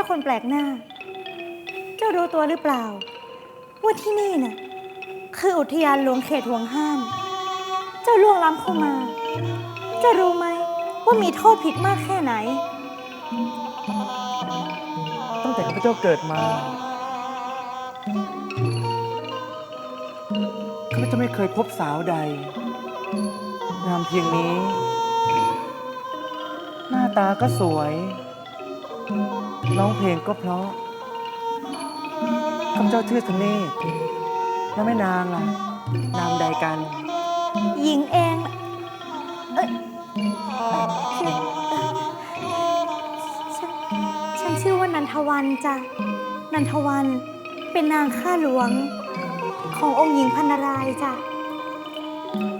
จ้าคนแปลกหน้า เจ้ารู้ตัวหรือเปล่า ว่าที่นี่น่ะคืออุทยานหลวงเขตห่วงห้าม เจ้าล่วงล้ำเข้ามา เจ้ารู้ไหมว่ามีโทษผิดมากแค่ไหน ตั้งแต่ข้าพเจ้าเกิดมาข้าพเจ้าไม่เคยพบสาวใด งามเพียงนี้ หน้าตาก็สวย ร้องเพลงก็เพราะข้าพเจ้าชื่อธเนศแล้วแม่นางล่ะ นามใดกัน หญิงเองน่ะเอ้ยเอ่อคือเอ่อฉันฉันชื่อว่านันทวันจ้ะ นันทวันเป็นนางข้าหลวงขององค์หญิงพันนารายณ์จ้ะ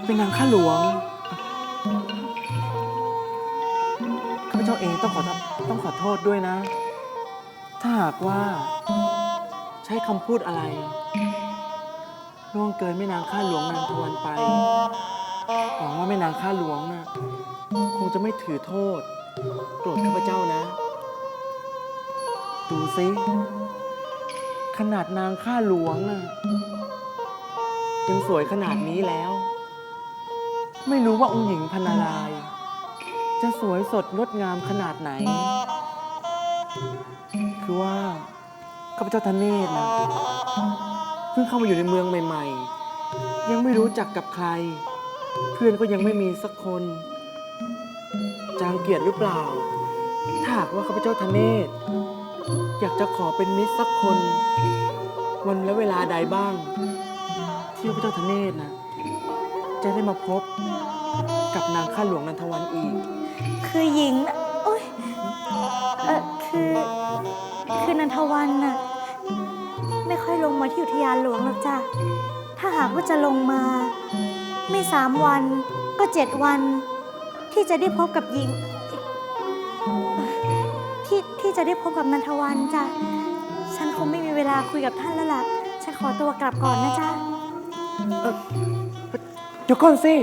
เป็นนางข้าหลวง ข้าพเจ้าเองต้องขอโทษต้องขอโทษด้วยนะ ถ้าหากว่า ใช้คำพูดอะไรล่วงเกินแม่นางข้าหลวงนางทวนไป หวังว่าแม่นางข้าหลวงน่ะคงจะไม่ถือโทษ โกรธข้าพเจ้านะ ดูสิขนาดนางข้าหลวงน่ะยังสวยขนาดนี้แล้ว ไม่รู้ว่าองค์หญิงพนาราย จะสวยสดงดงามขนาดไหน คือว่าข้าพเจ้าทเนศนะเพิ่งเข้ามาอยู่ในเมืองใหม่ ๆ ยังไม่รู้จักกับใคร เพื่อนก็ยังไม่มีสักคน จางเกียรติหรือเปล่า ถ้าหากว่าข้าพเจ้าทเนศอยากจะขอเป็นมิตรสักคน วันและเวลาใดบ้าง ที่ข้าพเจ้าทเนศนะจะได้มาพบกับนางข้าหลวงนันทวันอีก คือหญิง คือนันทวันน่ะไม่ค่อยลงมาที่อุทยานหลวงหรอกจ้ะ ถ้าหากว่าจะลงมา ไม่สามวันก็เจ็ดวัน ที่จะได้พบกับหญิง ที่ที่จะได้พบกับนันทวันจ้ะ ฉันคงไม่มีเวลาคุยกับท่านแล้วล่ะ ฉันขอตัวกลับก่อนนะจ๊ะ เดี๋ยวก่อนสิ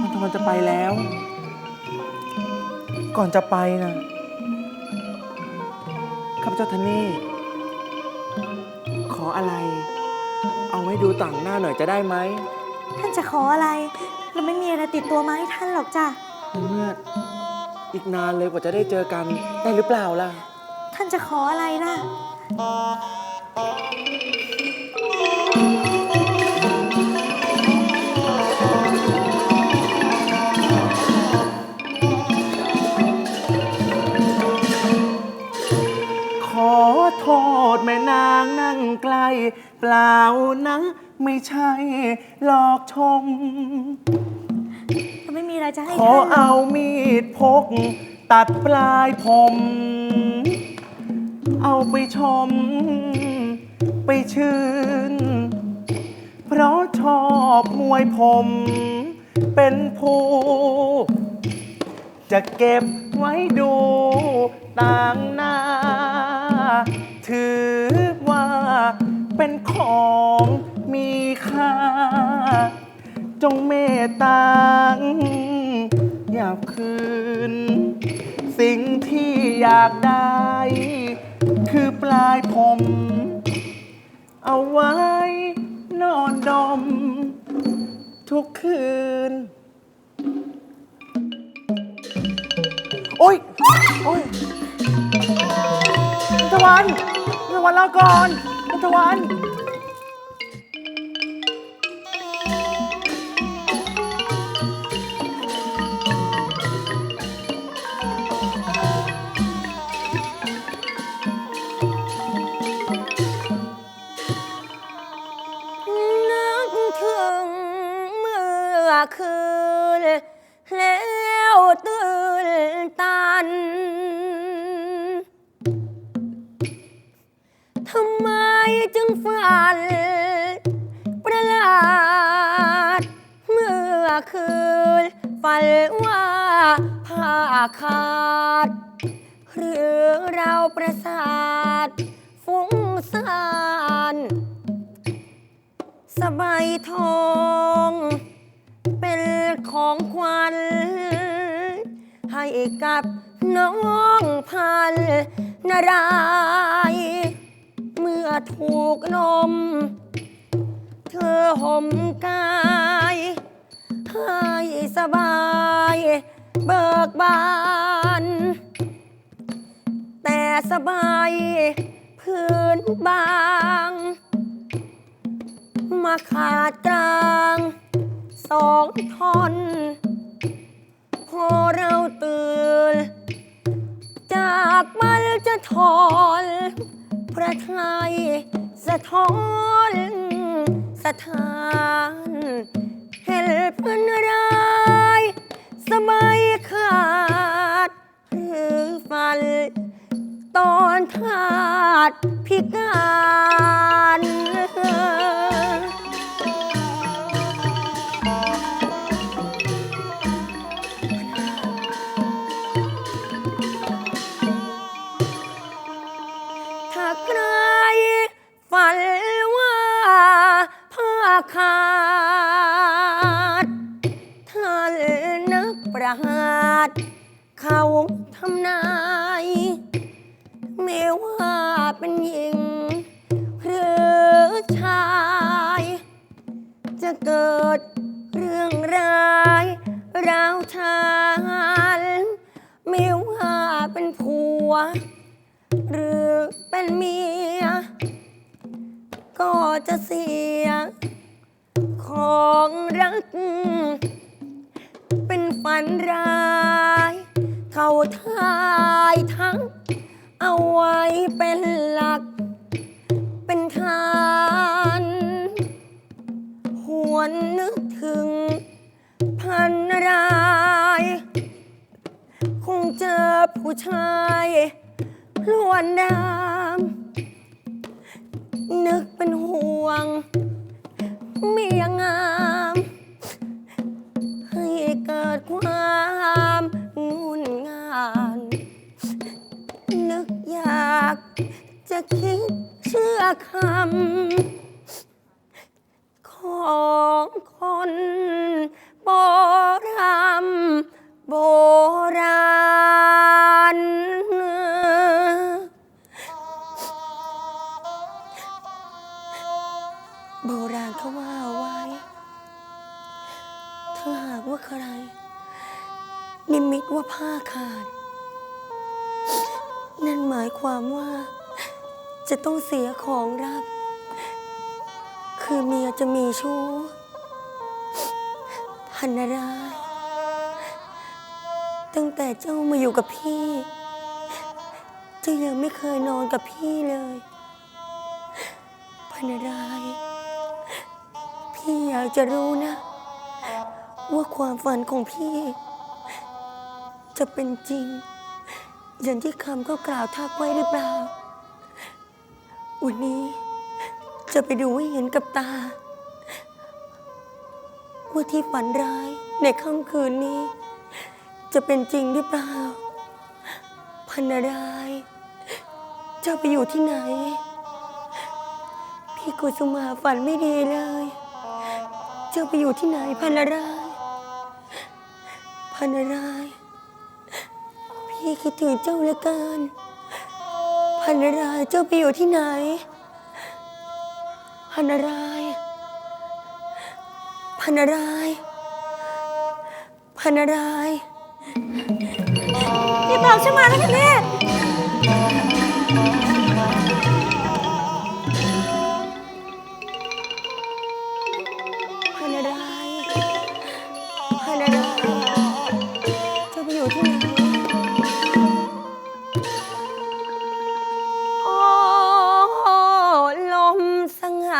นันทวันจะไปแล้ว ก่อนจะไปนะ ข้าพเจ้าทเนศขออะไร เอาไว้ดูต่างหน้าหน่อยจะได้ไหมท่านจะขออะไร เราไม่มีอะไรติดตัวมาให้ท่านหรอกจ้ะ ในเมื่ออีกนานเลยกว่าจะได้เจอกันได้หรือเปล่าล่ะ ท่านจะขออะไรล่ะ โทษแม่นางนั่งไกล เปล่านะไม่ใช่หลอกชมเราไม่มีอะไรจะให้ขอท่านหรเอาอกมีดพก ตัดปลายผม เอาไปชม ไปชื่น เพราะชอบมวยผม เป็นผู้ จะเก็บไว้ดูต่างหน้า ถือว่าเป็นของมีค่า จงเมตตาอย่าคืน สิ่งที่อยากได้ คือปลายผม เอาไว้นอนดม ทุกคืน โอ๊ยโอ๊ยนันทวัน วันลาก่อนนัทวัน นฝันว่าผ้าขาด หรือเราประสาท ฟุ้งซ่านสบายทอง เป็นของขวัญให้กับน้องพันนารายเมื่อถูกนม เธอห่มกาย ให้สบาย เบิกบาน แต่สบายพื้นบาง มาขาดกลางสองท่อน พอเราตื่น จากมันจะถอนพระไทยสะท้อนสถานเห็น พื่อนรายสบายขาดหรือฟัน ตอนทาดพิการ ประหารเขาทำนายไม่ว่าเป็นหญิง หรือชาย จะเกิดเรื่องร้ายราวทานไม่ว่าเป็นผัว หรือเป็นเมีย ก็จะเสียของรัก ฝันร้าย เขาทายทั้ง เอาไว้เป็นหลัก เป็นทาน หวนนึกถึง พันราย คงเจอผู้ชายล้วนดาม นึกเป็นห่วง เมียงาม อยากจะคิดเชื่อคำ ของคนโบราณโบราณ โบราณเขาว่าไว้ ถ้าหากว่าใคร นิมิตว่าผ้าขาดายความว่า จะต้องเสียของรัก คือเมียจะมีชู้พันนารายตั้งแต่เจ้ามาอยู่กับพี่ เจ้ายังไม่เคยนอนกับพี่เลยพันนารายพี่อยากจะรู้นะ ว่าความฝันของพี่ จะเป็นจริง อย่างที่คำเขากล่าวทักไว้หรือเปล่า วันนี้จะไปดูให้เห็นกับตา ว่าที่ฝันร้ายในค่ำคืนนี้ จะเป็นจริงหรือเปล่า พันารายเจ้าไปอยู่ที่ไหน พี่กุสุมาฝันไม่ดีเลย เจ้าไปอยู่ที่ไหนพันารายพันาราย คิดถึงเจ้าเหลือเกินพันนารายเจ้าไปอยู่ที่ไหนพันนารายพันนารายพันนารายณ์อย่าบอกฉันมาแล้วกันเนี่ย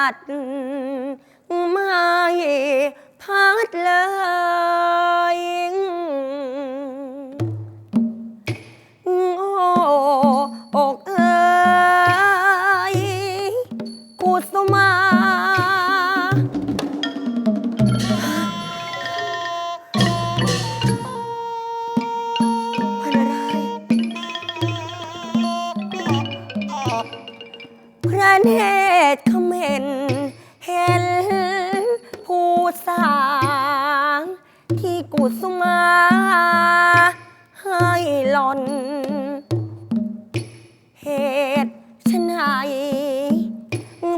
สงัด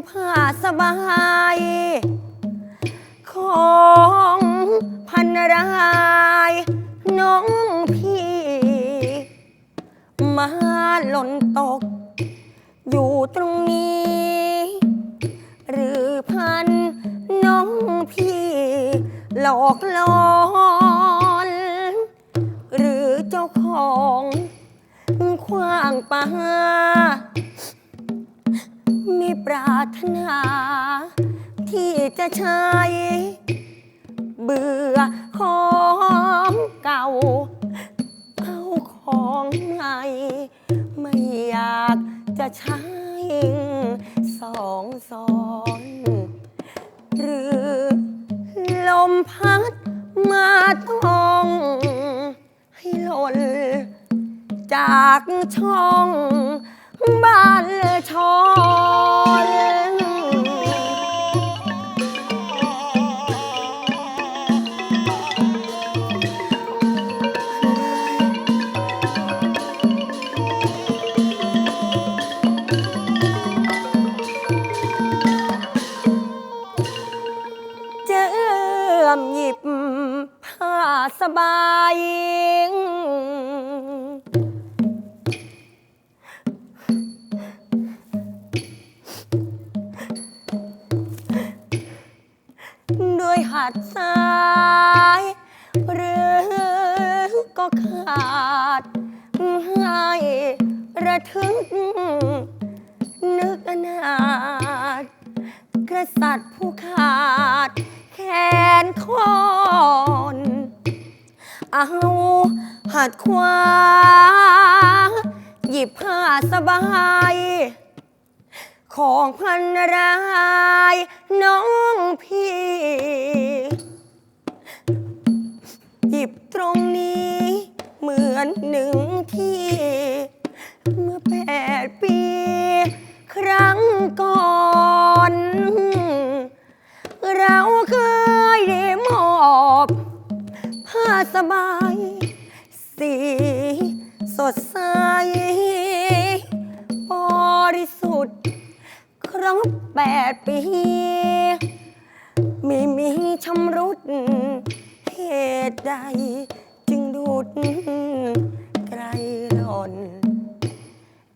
ผ้าสบาย ของพันรายน้องพี่ มาหล่นตก อยู่ตรงนี้ หรือพันน้องพี่ หลอกลอนหรือเจ้าของขว้างปา มีปรารถนา ที่จะใช้ เบื่อของเก่า เอาของใหม่ ไม่อยากจะใช้สองสอนหรือลมพัดมาต้องให้หล่นจากช่องบ้านช่อน ด้วยหัดซ้ายหรือก็ขาดให้ระทึก นึกอนาถกษัตริย์ผู้ขาด แขนคอนเอาหัดขวาหยิบผ้าสบาย ของพันรายน้องพี่ หยิบตรงนี้ เหมือนหนึ่งที่ เมื่อแปดปี ครั้งก่อน เราเคยได้มอบผ้าสบาย สีสดใสบริสุทธิ์ ครบแปดปี ไม่มีชำรุด เหตุใด จึงดูดไกลหล่อน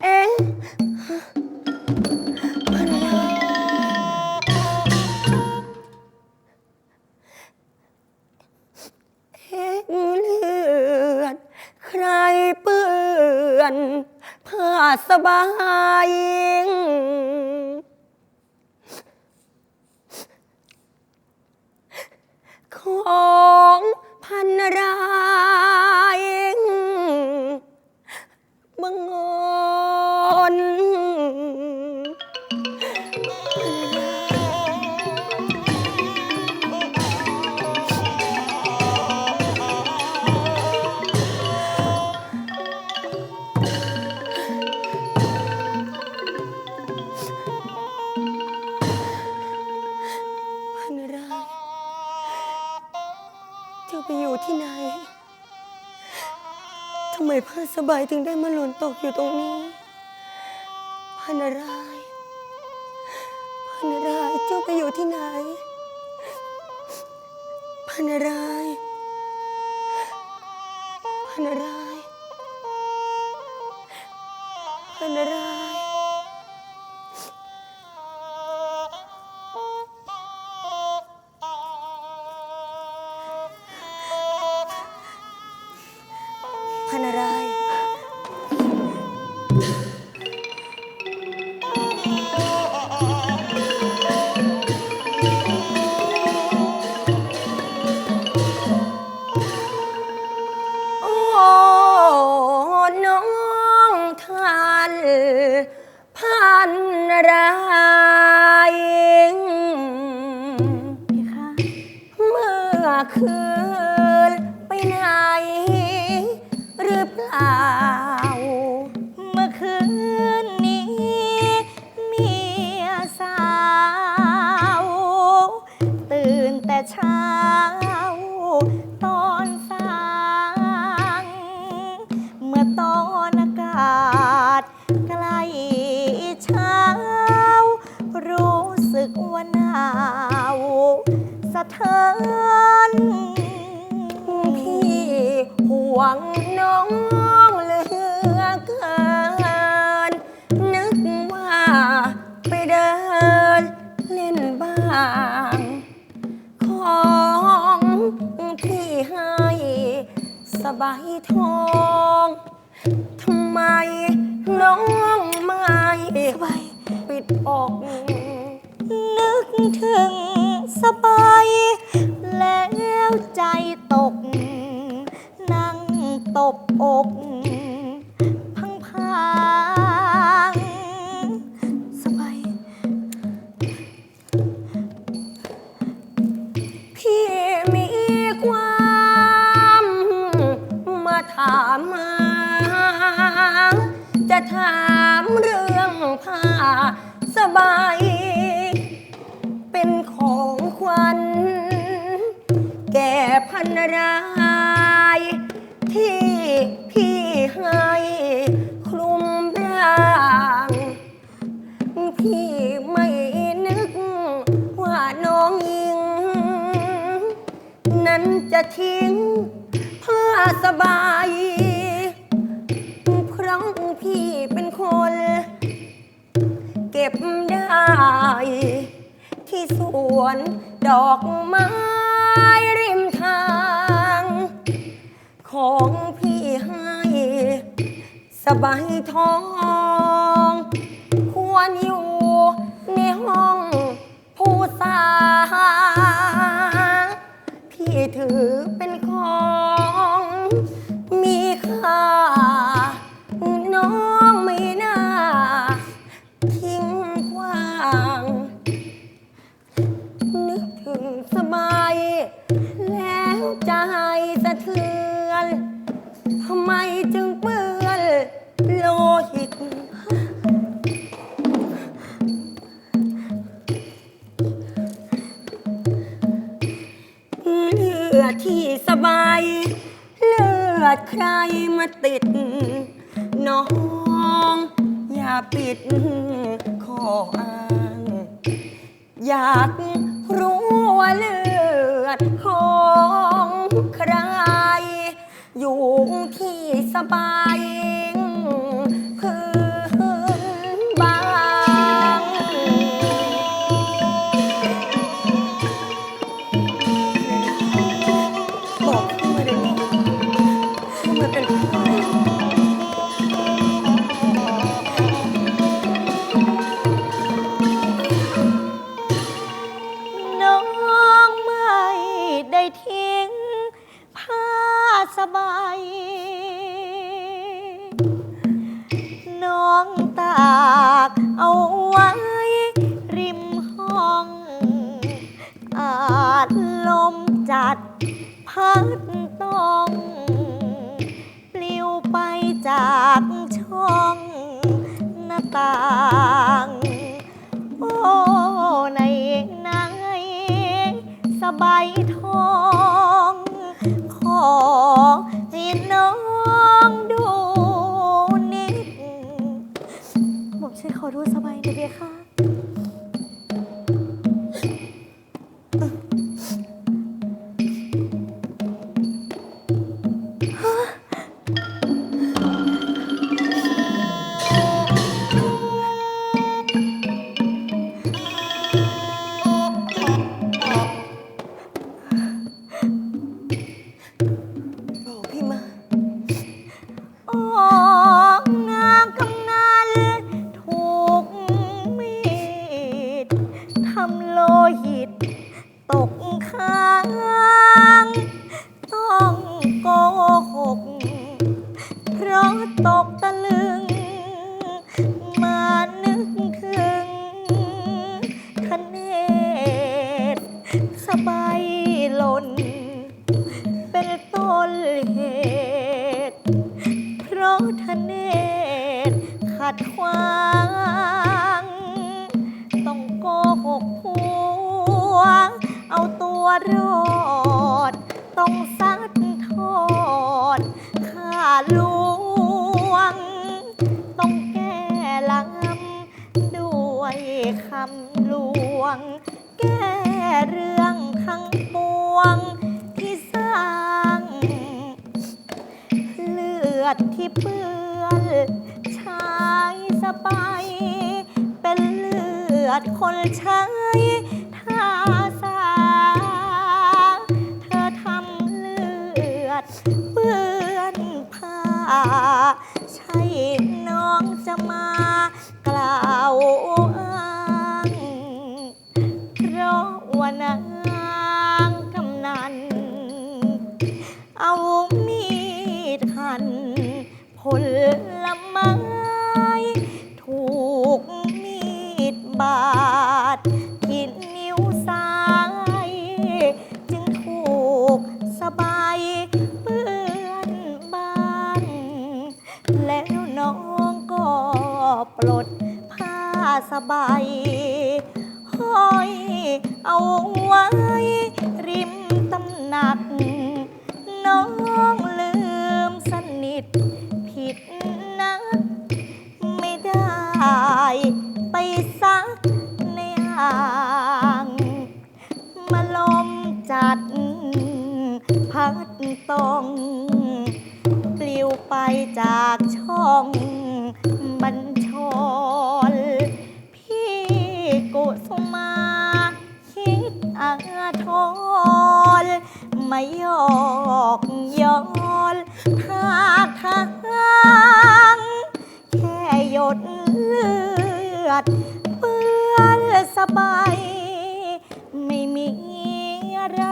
เอ๊ะภรรยาเห็นเลือด ใครเปื้อน ผ้าสบาย ของพันราายถึงได้มาหล่นตกอยู่ตรงนี้พันรายพันรายเจ้าไปอยู่ที่ไหนพันรายพันรายพันราย สบาปิดออก นึกถึงสบายะทิ้งเพื่อสบาย เพราะพี่เป็นคน เก็บได้ ที่สวนดอกไม้ริมทาง ของพี่ให้ สบายท้อง ถือ ใบทอง ขอให้น้องดูนิด ผมช่วยขอดูสบายหน่อยไหะ อดที่เปื้อนชายสบายเป็นเลือดคนใช้ท่าน ปลดผ้าสบายห้อยเอาไว้ ริมตำหนัก น้องลืมสนิท ผิดนัก ไม่ได้ไปซักในห่างมาลมจัด พัดตรง ปลิวไปจากช่อง กุสุมา คิดอาทรไม่ยอกย้อนทาทางแค่หยดเลือด เปื้อนสบาย ไม่มีอะไร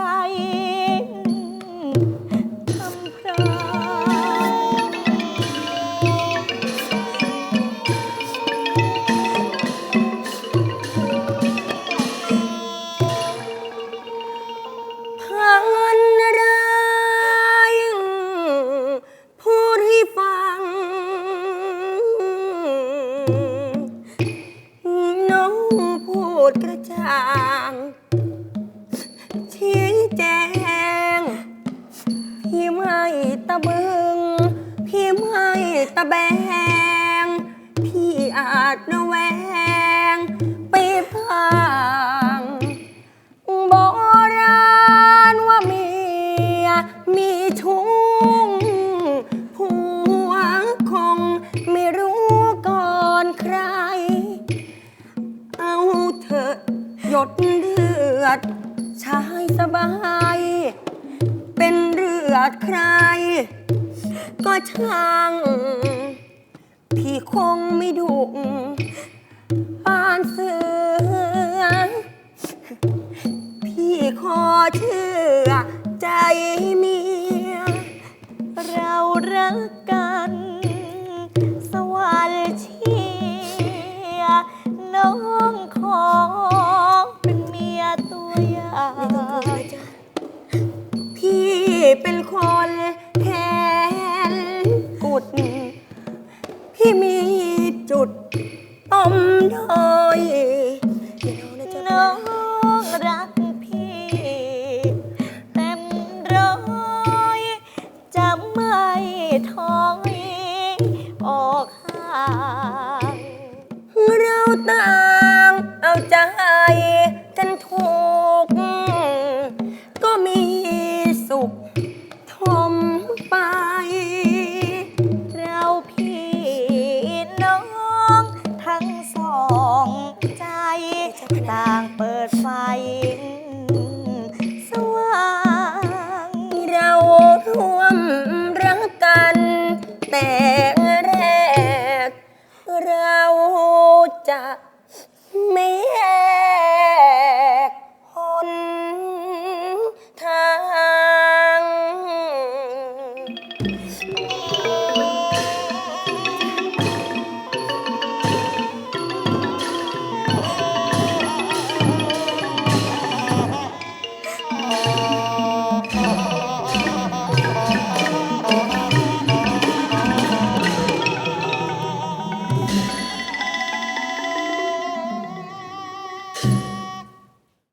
อาจระแวงไปพังโบราณว่าเมียมีชุงผัวคงไม่รู้ก่อนใคร เอาเถอะหยดเลือดชายสบาย เป็นเลือดใคร ก็ช่าง คงไม่ดุปานเสือ พี่ขอเชื่อใจเมีย เรารักกัน สวรรค์เชียร์น้องขอเป็นเมียตัวอย่างพี่เป็นคนแค้นกุดพี่มี Oh yeah. ต่างเปิดไฟ